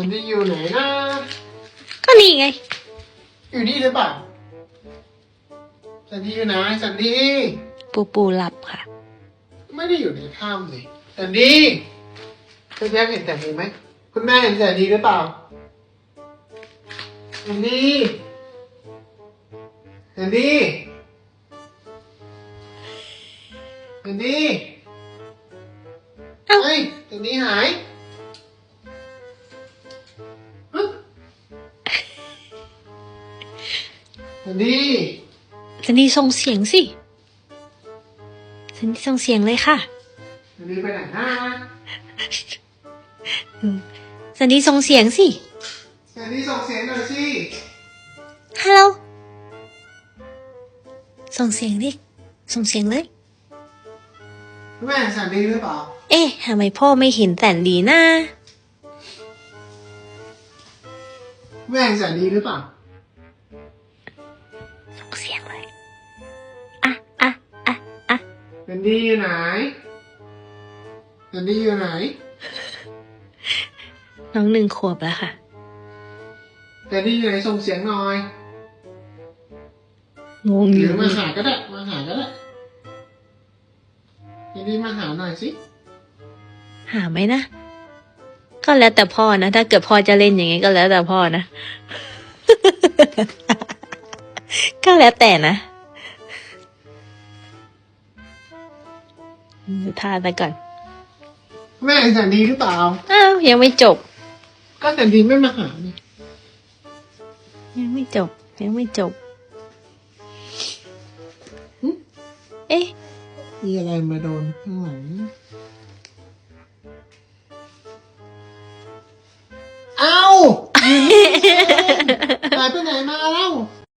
สันดีอยู่ไหนนะ ก็นี่ไง อยู่นี่หรือเปล่าสันดีอยู่ไหนสันดี ปูปูหลับค่ะ ไม่ได้อยู่ในถ้ำเลยสันดีคุณแม่เห็นสันดีไหมคุณแม่เห็นสันดีหรือเปล่าสันดีสันดีสันดีเอ้าเฮ้ยสันดีหาย สันดีสันดีส่งเสียงสิสันดีส่งเสียงเลยค่ะสันดีไปไหนนะอืมสันดีส่งเสียงสิสันดีส่งเสียงหน่อยสิฮัลโหลส่งเสียงดิส่งเสียงเลยคุณแม่เห็นสันดีหรือเปล่า เอ๊ะทำไมพ่อไม่เห็นแสนดีนะแม่เห็นสันดีหรือเปล่า สันดีอยู่ไหนสันดีอยู่ไหน น้องหนึ่งขวบแล้วค่ะสันดีอยู่ไหนส่งเสียงหน่อย งงหอรืยู่อมาหาก็ได้ มาหาก็ได้สันดีมาหาหน่อยสิ หาไหมนะ ก็แล้วแต่พ่อนะ ถ้าเกิดพ่อจะเล่นอย่างงี้ก็แล้วแต่พ่อนะ ก็แล้วแต่นะ ดูท่าไปก่อน แม่เห็นสันดีหรือเปล่า อ้าว ยังไม่จบ ก็สันดีไม่มาหานี่ยังไม่จบ ยังไม่จบ เอ๊ะ มีอะไรมาโดนข้างหลัง